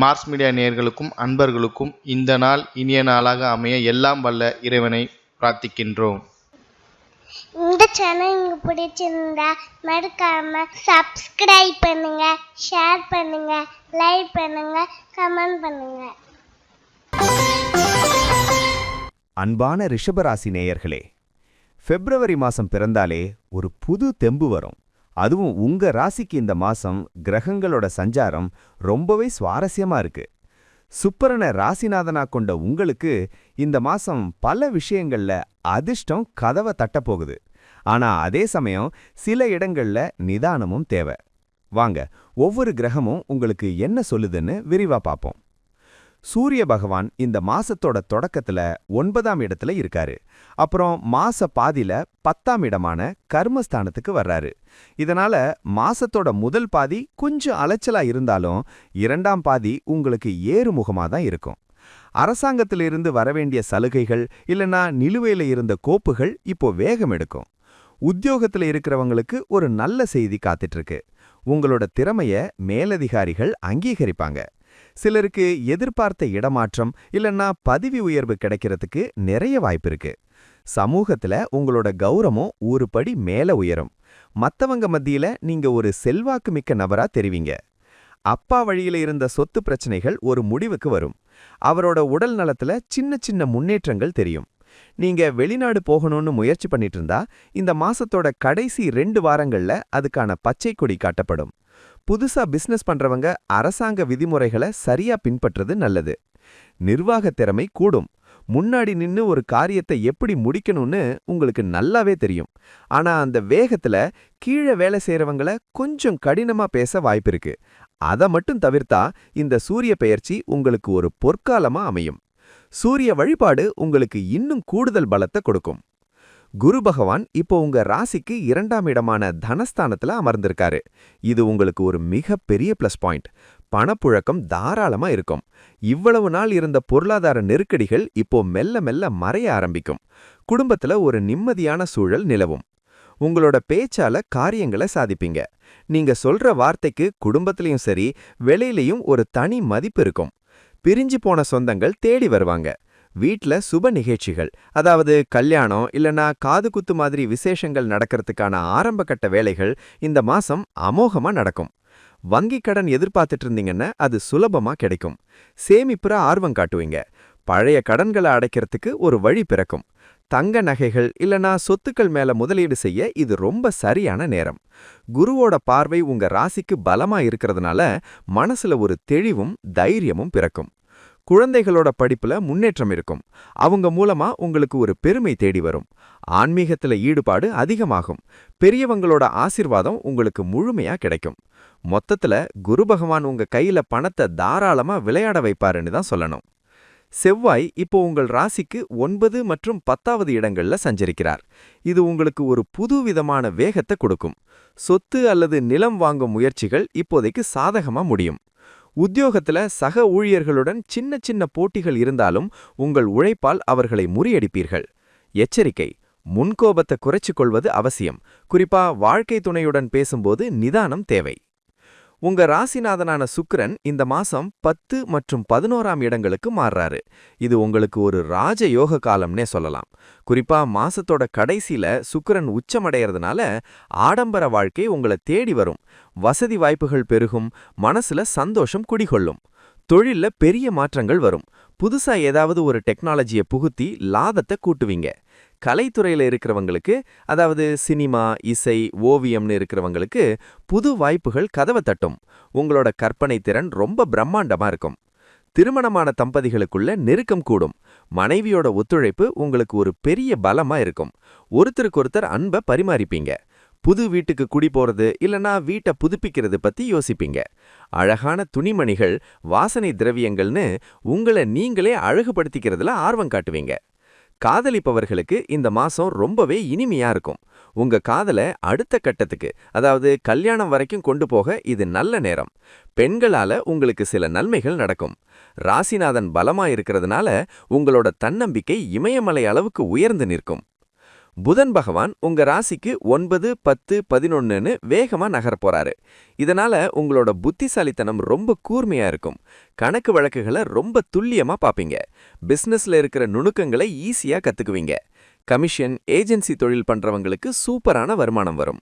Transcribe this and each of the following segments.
Mars media நேயர்களுக்கும் அன்பர்களுக்கும் இந்த நாள் இனிய நாளாக அமைய எல்லாம் வல்ல இறைவனை பிரார்த்திக்கின்றோம். இந்த சேனல் உங்களுக்கு பிடிச்சிருந்தா மறக்காம சப்ஸ்கிரைப் பண்ணுங்க ஷேர் பண்ணுங்க லைக் பண்ணுங்க கமெண்ட் பண்ணுங்க. அன்பான ரிஷபராசி நேயர்களே பிப்ரவரி மாசம் பிறந்தாலே ஒரு புது தெம்பு வரும். அதுவும் உங்க ராசிக்கு இந்த மாசம் கிரகங்களோட சஞ்சாரம் ரொம்பவே சுவாரஸ்யமா இருக்கு. சுப்பரனை ராசிநாதனா கொண்ட உங்களுக்கு இந்த மாசம் பல விஷயங்கள்ல அதிர்ஷ்டம் கதவை தட்டப் போகுது ஆனா அதே சமயம் சில இடங்கள்ல நிதானமும் தேவை. வாங்க ஒவ்வொரு கிரகமும் உங்களுக்கு என்ன சொல்லுதுன்னு விரிவா பார்ப்போம் சூரிய பகவான் இந்த மாசத்தோட தொடக்கத்துல ஒன்பதாம் இடத்துல இருக்காரு. அப்புறம் மாச பாதியில பத்தாம் இடமான கர்மஸ்தானத்துக்கு வர்றாரு. இதனால மாசத்தோட முதல் பாதி கொஞ்சம் அலைச்சலா இருந்தாலும் இரண்டாம் பாதி உங்களுக்கு ஏறுமுகமா தான் இருக்கும். அரசாங்கத்திலிருந்து வரவேண்டிய சலுகைகள் இல்லனா நிலுவையில இருந்த கோப்புகள் இப்போ வேகம் எடுக்கும். உத்தியோகத்துல இருக்கிறவங்களுக்கு ஒரு நல்ல செய்தி காத்துட்டு இருக்கு உங்களோட திறமைய மேலதிகாரிகள் அங்கீகரிப்பாங்க. சிலருக்கு எதிர்பார்த்த இடமாற்றம் இல்லைன்னா பதவி உயர்வு கிடைக்கிறதுக்கு நிறைய வாய்ப்பு இருக்குது சமூகத்துல உங்களோட கௌரவம் ஒரு படி மேல உயரும். மத்தவங்க மத்தியில நீங்க ஒரு செல்வாக்கு மிக்க நபரா தெரிவிங்க. அப்பா வழியில இருந்த சொத்து பிரச்சனைகள் ஒரு முடிவுக்கு வரும். அவரோட உடல் நலத்துல சின்ன சின்ன முன்னேற்றங்கள் தெரியும். நீங்க வெளிநாடு போகணும்னு முயற்சி பண்ணிட்டு இருந்தா இந்த மாசத்தோட கடைசி ரெண்டு வாரங்கள்ல அதுக்கான பச்சை கொடி காட்டப்படும். புதுசா பிசினஸ் பண்றவங்க அரசாங்க விதிமுறைகளை சரியா பின்பற்றது நல்லது. நிர்வாக திறமை கூடும். முன்னாடி நின்னு ஒரு காரியத்தை எப்படி முடிக்கணும்னு உங்களுக்கு நல்லாவே தெரியும். ஆனா அந்த வேகத்துல கீழே வேலை செய்யறவங்கள கொஞ்சம் கடினமா பேச வாய்ப்பிருக்கு அதை மட்டும் தவிர்த்தா இந்த சூரிய பெயர்ச்சி உங்களுக்கு ஒரு பொற்காலமா அமையும். சூரிய வழிபாடு உங்களுக்கு இன்னும் கூடுதல் பலத்தை கொடுக்கும். குரு பகவான் இப்போ உங்க ராசிக்கு இரண்டாம் இடமான தனஸ்தானத்துல அமர்ந்திருக்காரு. இது உங்களுக்கு ஒரு மிகப்பெரிய பிளஸ் பாயிண்ட் பணப்புழக்கம் தாராளமா இருக்கும். இவ்வளவு நாள் இருந்த பொருளாதார நெருக்கடிகள் இப்போ மெல்ல மெல்ல மறைய ஆரம்பிக்கும். குடும்பத்துல ஒரு நிம்மதியான சூழல் நிலவும். உங்களோட பேச்சால காரியங்களை சாதிப்பீங்க. நீங்க சொல்ற வார்த்தைக்கு குடும்பத்திலையும் சரி வெளியிலையும் ஒரு தனி மதிப்பு இருக்கும். பிரிஞ்சு போன சொந்தங்கள் தேடி வருவாங்க. வீட்ல சுப நிகழ்ச்சிகள் அதாவது கல்யாணம் இல்லனா காது குத்து மாதிரி விசேஷங்கள் நடக்கிறதுக்கான ஆரம்ப கட்ட வேலைகள் இந்த மாசம் அமோகமா நடக்கும். வங்கி கடன் எதிர்பார்த்துட்டு இருந்தீங்கன்னா அது சுலபமா கிடைக்கும். சேமிப்புற ஆர்வம் காட்டுவீங்க. பழைய கடன்களை அடைக்கிறதுக்கு ஒரு வழி பிறக்கும். தங்க நகைகள் இல்லனா சொத்துக்கள் மேல முதலீடு செய்ய இது ரொம்ப சரியான நேரம். குருவோட பார்வை உங்க ராசிக்கு பலமா இருக்கிறதுனால மனசுல ஒரு தெளிவும் தைரியமும் பிறக்கும். குழந்தைகளோட படிப்புல முன்னேற்றம் இருக்கும். அவங்க மூலமா உங்களுக்கு ஒரு பெருமை தேடி வரும். ஆன்மீகத்துல ஈடுபாடு அதிகமாகும். பெரியவங்களோட ஆசிர்வாதம் உங்களுக்கு முழுமையா கிடைக்கும். மொத்தத்துல குரு பகவான் உங்க கையில பணத்தை தாராளமா விளையாட வைப்பாருன்னு தான் சொல்லணும். செவ்வாய் இப்போ உங்கள் ராசிக்கு ஒன்பது மற்றும் பத்தாவது இடங்கள்ல சஞ்சரிக்கிறார். இது உங்களுக்கு ஒரு புது விதமான வேகத்தை கொடுக்கும். சொத்து அல்லது நிலம் வாங்கும் முயற்சிகள் இப்போதைக்கு சாதகமா முடியும். உத்தியோகத்துல சக ஊழியர்களுடன் சின்ன சின்ன போட்டிகள் இருந்தாலும் உங்கள் உழைப்பால் அவர்களை முறியடிப்பீர்கள். எச்சரிக்கை முன்கோபத்தை குறைச்சிக் கொள்வது அவசியம். குறிப்பா வாழ்க்கை துணையுடன் பேசும்போது நிதானம் தேவை. உங்க ராசிநாதனான சுக்கிரன் இந்த மாசம் பத்து மற்றும் பதினோராம் இடங்களுக்கு மாறுறாரு. இது உங்களுக்கு ஒரு ராஜ யோக காலம்னே சொல்லலாம். குறிப்பா மாசத்தோட கடைசியில சுக்கிரன் உச்சமடைகிறதுனால ஆடம்பர வாழ்க்கை உங்களை தேடி வரும். வசதி வாய்ப்புகள் பெருகும் மனசுல சந்தோஷம் குடிகொள்ளும். தொழில்ல பெரிய மாற்றங்கள் வரும். புதுசா ஏதாவது ஒரு டெக்னாலஜியை புகுத்தி லாபத்தை கூட்டுவீங்க. கலைத்துறையில இருக்கிறவங்களுக்கு அதாவது சினிமா இசை ஓவியம்னு இருக்கிறவங்களுக்கு புது வாய்ப்புகள் கதவை தட்டும். உங்களோட கற்பனை திறன் ரொம்ப பிரம்மாண்டமா இருக்கும். திருமணமான தம்பதிகளுக்குள்ள நெருக்கம் கூடும். மனைவியோட ஒத்துழைப்பு உங்களுக்கு ஒரு பெரிய பலமா இருக்கும். ஒருத்தருக்கொருத்தர் அன்பை பரிமாறிப்பீங்க. புது வீட்டுக்கு குடி போறது இல்லனா வீட்டை புதுப்பிக்கிறது பத்தி யோசிப்பீங்க. அழகான துணிமணிகள் வாசனை திரவியங்கள்னு உங்களை நீங்களே அழகுபடுத்திக்கிறதுல ஆர்வம் காட்டுவீங்க. காதலிப்பவர்களுக்கு இந்த மாசம் ரொம்பவே இனிமையா இருக்கும். உங்க காதல அடுத்த கட்டத்துக்கு அதாவது கல்யாணம் வரைக்கும் கொண்டு போக இது நல்ல நேரம். பெண்களால உங்களுக்கு சில நன்மைகள் நடக்கும். ராசிநாதன் பலமா இருக்கிறதுனால உங்களோட தன்னம்பிக்கை இமயமலை அளவுக்கு உயர்ந்து நிற்கும். புதன் பகவான் உங்க ராசிக்கு ஒன்பது பத்து பதினொன்னுன்னு வேகமா நகரப் போறாரு. இதனால உங்களோட புத்திசாலித்தனம் ரொம்ப கூர்மையா இருக்கும். கணக்கு வழக்குகளை ரொம்ப துல்லியமா பாப்பீங்க. பிசினஸ்ல இருக்கிற நுணுக்கங்களை ஈஸியா கத்துக்குவீங்க. கமிஷன் ஏஜென்சி தொழில் பண்றவங்களுக்கு சூப்பரான வருமானம் வரும்.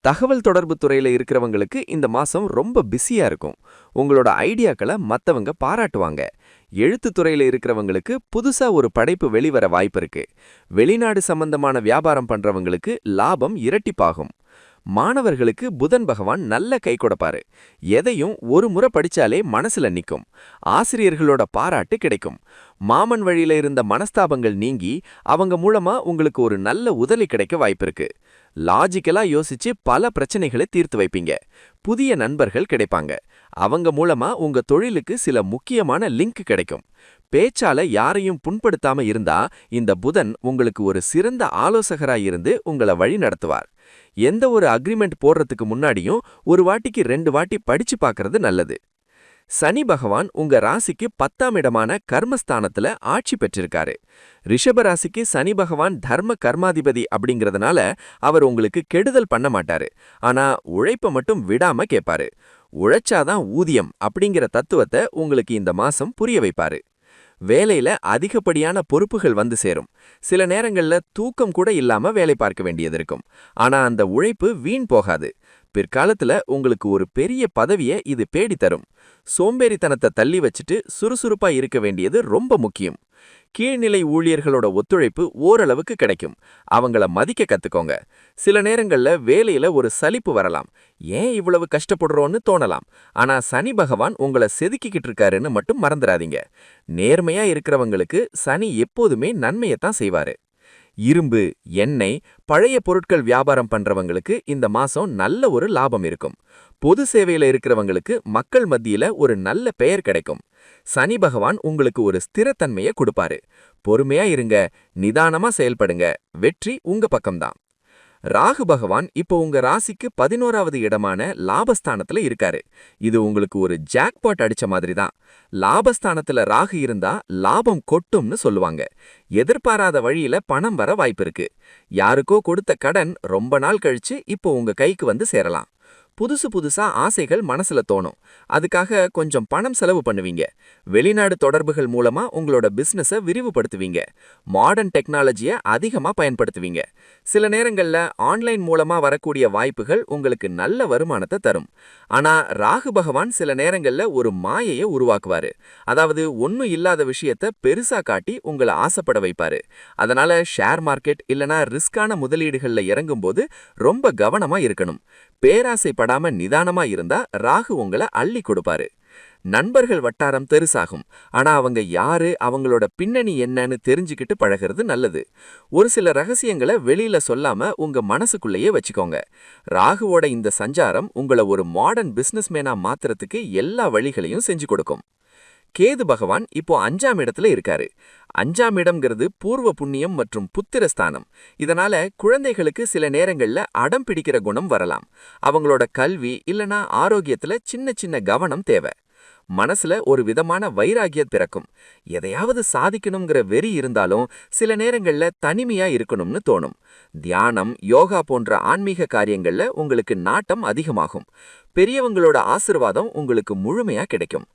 தகவல் தொடர்பு துறையில இருக்கிறவங்களுக்கு இந்த மாசம் ரொம்ப பிஸியா இருக்கும். உங்களோட ஐடியாக்களை மத்தவங்க பாராட்டுவாங்க. எழுத்துத் துறையில இருக்கிறவங்களுக்கு புதுசா ஒரு படைப்பு வெளிவர வாய்ப்பு இருக்கு. வெளிநாடு சம்பந்தமான வியாபாரம் பண்றவங்களுக்கு லாபம் இரட்டிப்பாகும். மாணவர்களுக்கு புதன் பகவான் நல்ல கை கொடுப்பாரு. எதையும் ஒரு முறை படிச்சாலே மனசுல நிக்கும். ஆசிரியர்களோட பாராட்டு கிடைக்கும். மாமன் வழியில இருந்த மனஸ்தாபங்கள் நீங்கி அவங்க மூலமா உங்களுக்கு ஒரு நல்ல உதவி கிடைக்க வாய்ப்பிருக்கு லாஜிக்கலா யோசிச்சு பல பிரச்சனைகளை தீர்த்து வைப்பீங்க. புதிய நண்பர்கள் கிடைப்பாங்க. அவங்க மூலமா உங்க தொழிலுக்கு சில முக்கியமான லிங்க் கிடைக்கும். பேச்சால யாரையும் புண்படுத்தாம இருந்தா இந்த புதன் உங்களுக்கு ஒரு சிறந்த ஆலோசகரா இருந்து உங்களை வழி நடத்துவார். எந்த ஒரு அக்ரிமெண்ட் போடுறதுக்கு முன்னாடியும் ஒரு வாட்டிக்கு ரெண்டு வாட்டி படிச்சு பார்க்கறது நல்லது. சனி பகவான் உங்க ராசிக்கு பத்தாம் இடமான கர்மஸ்தானத்துல ஆட்சி பெற்றிருக்காரு. ரிஷப ராசிக்கு சனி பகவான் தர்ம கர்மாதிபதி அப்படிங்கறதுனால அவர் உங்களுக்கு கெடுதல் பண்ண மாட்டாரு. ஆனா உழைப்ப மட்டும் விடாம கேட்பாரு உழைச்சாதான் ஊதியம் அப்படிங்கிற தத்துவத்தை உங்களுக்கு இந்த மாசம் புரிய வைப்பாரு. வேலையில அதிகப்படியான பொறுப்புகள் வந்து சேரும். சில நேரங்கள்ல தூக்கம் கூட இல்லாம வேலை பார்க்க வேண்டியது இருக்கும். ஆனா அந்த உழைப்பு வீண் போகாது. பிற்காலத்துல உங்களுக்கு ஒரு பெரிய பதவியை இது பேடி தரும் சோம்பேறித்தனத்தை தள்ளி வச்சுட்டு சுறுசுறுப்பா இருக்க வேண்டியது ரொம்ப முக்கியம். கீழ்நிலை ஊழியர்களோட ஒத்துழைப்பு ஓரளவுக்கு கிடைக்கும். அவங்கள மதிக்க கத்துக்கோங்க. சில நேரங்கள்ல வேலையில ஒரு சலிப்பு வரலாம். ஏன் இவ்வளவு கஷ்டப்படுறோன்னு தோணலாம். ஆனா சனி பகவான் உங்களை செதுக்கிக்கிட்டு இருக்காருன்னு மட்டும் மறந்துடாதீங்க நேர்மையா இருக்கிறவங்களுக்கு சனி எப்போதுமே நன்மையத்தான் செய்வாரு. இரும்பு எண்ணெய் பழைய பொருட்கள் வியாபாரம் பண்றவங்களுக்கு இந்த மாசம் நல்ல ஒரு லாபம் இருக்கும். பொது சேவையில இருக்கிறவங்களுக்கு மக்கள் மத்தியில ஒரு நல்ல பெயர் கிடைக்கும். சனி பகவான் உங்களுக்கு ஒரு ஸ்திரத்தன்மையை கொடுப்பாரு. பொறுமையா இருங்க நிதானமா செயல்படுங்க வெற்றி உங்க பக்கம்தான். ராகு பகவான் இப்போ உங்க ராசிக்கு பதினோராவது இடமான லாபஸ்தானத்துல இருக்காரு. இது உங்களுக்கு ஒரு ஜாக்பாட் அடிச்ச மாதிரி தான் லாபஸ்தானத்துல ராகு இருந்தா லாபம் கொட்டும்னு சொல்லுவாங்க. எதிர்பாராத வழியில பணம் வர வாய்ப்பு இருக்கு. யாருக்கோ கொடுத்த கடன் ரொம்ப நாள் கழிச்சு இப்போ உங்க கைக்கு வந்து சேரலாம். புதுசு புதுசா ஆசைகள் மனசுல தோணும். அதுக்காக கொஞ்சம் பணம் செலவு பண்ணுவீங்க. வெளிநாடு தொடர்புகள் மூலமா உங்களோட பிசினஸ விரிவுபடுத்துவீங்க. மாடர்ன் டெக்னாலஜிய அதிகமா பயன்படுத்துவீங்க. சில நேரங்கள்ல ஆன்லைன் மூலமா வரக்கூடிய வாய்ப்புகள் உங்களுக்கு நல்ல வருமானத்தை தரும். ஆனா ராகு பகவான் சில நேரங்கள்ல ஒரு மாயையை உருவாக்குவாரு. அதாவது ஒன்றும் இல்லாத விஷயத்த பெருசா காட்டி உங்களை ஆசைப்பட வைப்பாரு. அதனால ஷேர் மார்க்கெட் இல்லனா ரிஸ்கான முதலீடுகள்ல இறங்கும்போது ரொம்ப கவனமா இருக்கணும். பேராசை பேராசைப்படாம நிதானமா இருந்தா ராகு உங்களை அள்ளி கொடுப்பாரு. நண்பர்கள் வட்டாரம் பெருசாகும் ஆனா அவங்க யாரு அவங்களோட பின்னணி என்னன்னு தெரிஞ்சுக்கிட்டு பழகிறது நல்லது. ஒரு சில ரகசியங்களை வெளியில சொல்லாம உங்க மனசுக்குள்ளேயே வச்சுக்கோங்க. ராகுவோட இந்த சஞ்சாரம் உங்களை ஒரு மாடர்ன் பிசினஸ்மேனா மாத்துறதுக்கு எல்லா வழிகளையும் செஞ்சு கொடுக்கும். கேது பகவான் இப்போ அஞ்சாம் இடத்துல இருக்காரு. அஞ்சாம் இடம்ங்கிறது பூர்வ புண்ணியம் மற்றும் புத்திரஸ்தானம். இதனால குழந்தைகளுக்கு சில நேரங்கள்ல அடம் பிடிக்கிற குணம் வரலாம். அவங்களோட கல்வி இல்லனா ஆரோக்கியத்துல சின்ன சின்ன கவனம் தேவை. மனசுல ஒரு விதமான வைராகியம் பிறக்கும். எதையாவது சாதிக்கணுங்கிற வெறி இருந்தாலும் சில நேரங்கள்ல தனிமையா இருக்கணும்னு தோணும். தியானம் யோகா போன்ற ஆன்மீக காரியங்கள்ல உங்களுக்கு நாட்டம் அதிகமாகும். பெரியவங்களோட ஆசிர்வாதம் உங்களுக்கு முழுமையா கிடைக்கும்.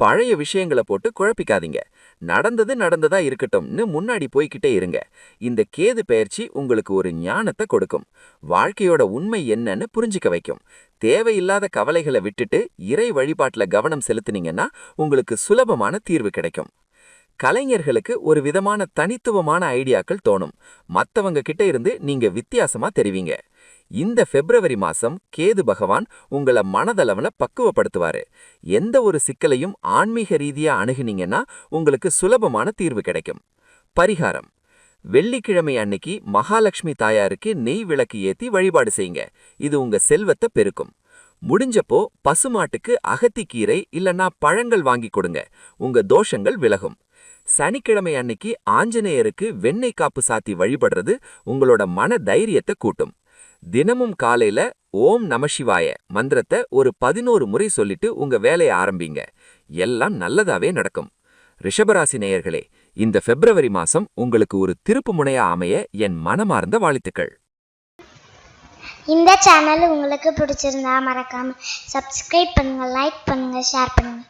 பழைய விஷயங்களை போட்டு குழப்பிக்காதீங்க. நடந்தது நடந்ததா இருக்கட்டும்னு முன்னாடி போய்கிட்டே இருங்க. இந்த கேது பயிற்சி உங்களுக்கு ஒரு ஞானத்தை கொடுக்கும். வாழ்க்கையோட உண்மை என்னன்னு புரிஞ்சுக்க வைக்கும். தேவையில்லாத கவலைகளை விட்டுட்டு இறை வழிபாட்டுல கவனம் செலுத்துனீங்கன்னா உங்களுக்கு சுலபமான தீர்வு கிடைக்கும். கலைஞர்களுக்கு ஒரு விதமான தனித்துவமான ஐடியாக்கள் தோணும். மற்றவங்க கிட்ட இருந்து நீங்க வித்தியாசமா தெரிவிங்க. இந்த பிப்ரவரி மாசம் கேது பகவான் உங்களை மனதளவுல பக்குவப்படுத்துவாரு. எந்த ஒரு சிக்கலையும் ஆன்மீக ரீதியா அணுகுனீங்கன்னா உங்களுக்கு சுலபமான தீர்வு கிடைக்கும். பரிகாரம். வெள்ளிக்கிழமை அன்னைக்கு மகாலட்சுமி தாயாருக்கு நெய் விளக்கு ஏத்தி வழிபாடு செய்யுங்க. இது உங்க செல்வத்தை பெருக்கும். முடிஞ்சப்போ பசுமாட்டுக்கு அகத்திக்கீரை இல்லனா பழங்கள் வாங்கி கொடுங்க. உங்க தோஷங்கள் விலகும். சனிக்கிழமை அன்னைக்கு ஆஞ்சநேயருக்கு வெண்ணெய் காப்பு சாத்தி வழிபடுறது உங்களோட மன தைரியத்தை கூட்டும். தினமும் காலையில ஓம் நமசிவாய மந்திரத்தை ஒரு பதினோரு முறை சொல்லிட்டு உங்க வேலையை ஆரம்பிங்க. எல்லாம் நல்லதாவே நடக்கும். ரிஷபராசி நேயர்களே இந்த பிப்ரவரி மாசம் உங்களுக்கு ஒரு திருப்பு முனையா அமைய என் மனமார்ந்த வாழ்த்துக்கள். இந்த சேனல் உங்களுக்கு பிடிச்சிருந்தா மறக்காம சப்ஸ்கிரைப் பண்ணுங்க லைக் பண்ணுங்க ஷேர் பண்ணுங்க.